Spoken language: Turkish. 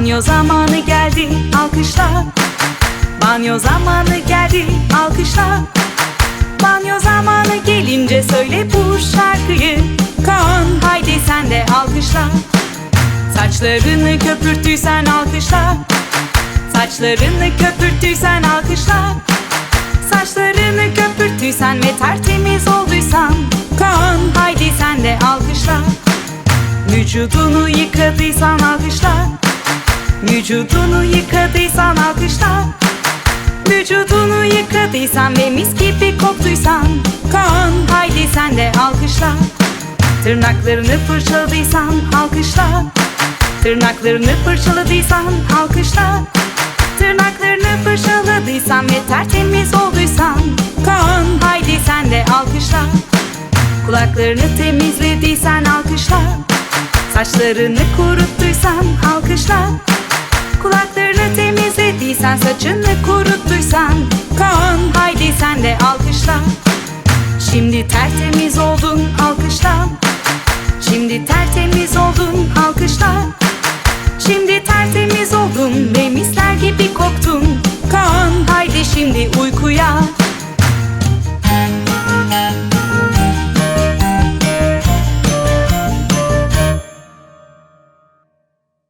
Banyo zamanı geldi alkışla. Banyo zamanı geldi alkışla. Banyo zamanı gelince söyle bu şarkıyı. Kaan haydi sen de alkışla. Saçlarını köpürttüysen alkışla. Saçlarını köpürttüysen alkışla. Saçlarını köpürttüysen ve tertemiz olduysan. Kaan haydi sen de alkışla. Vücudunu yıkadıysan alkışla Vücudunu yıkadıysan alkışla. Vücudunu yıkadıysan ve mis gibi koktuysan Kaan haydi sen de alkışla. Tırnaklarını fırçaladıysan alkışla. Tırnaklarını fırçaladıysan alkışla. Tırnaklarını fırçaladıysan ve tertemiz olduysan Kaan haydi sen de alkışla. Kulaklarını temizlediysen alkışla. Saçlarını kuruttuysan alkışla Saçını kuruttuysan Kaan Haydi sen de alkışla. Şimdi tertemiz oldun alkışla. Şimdi tertemiz oldun alkışla. Şimdi tertemiz oldun ve misler gibi koktun. Kaan haydi şimdi uykuya.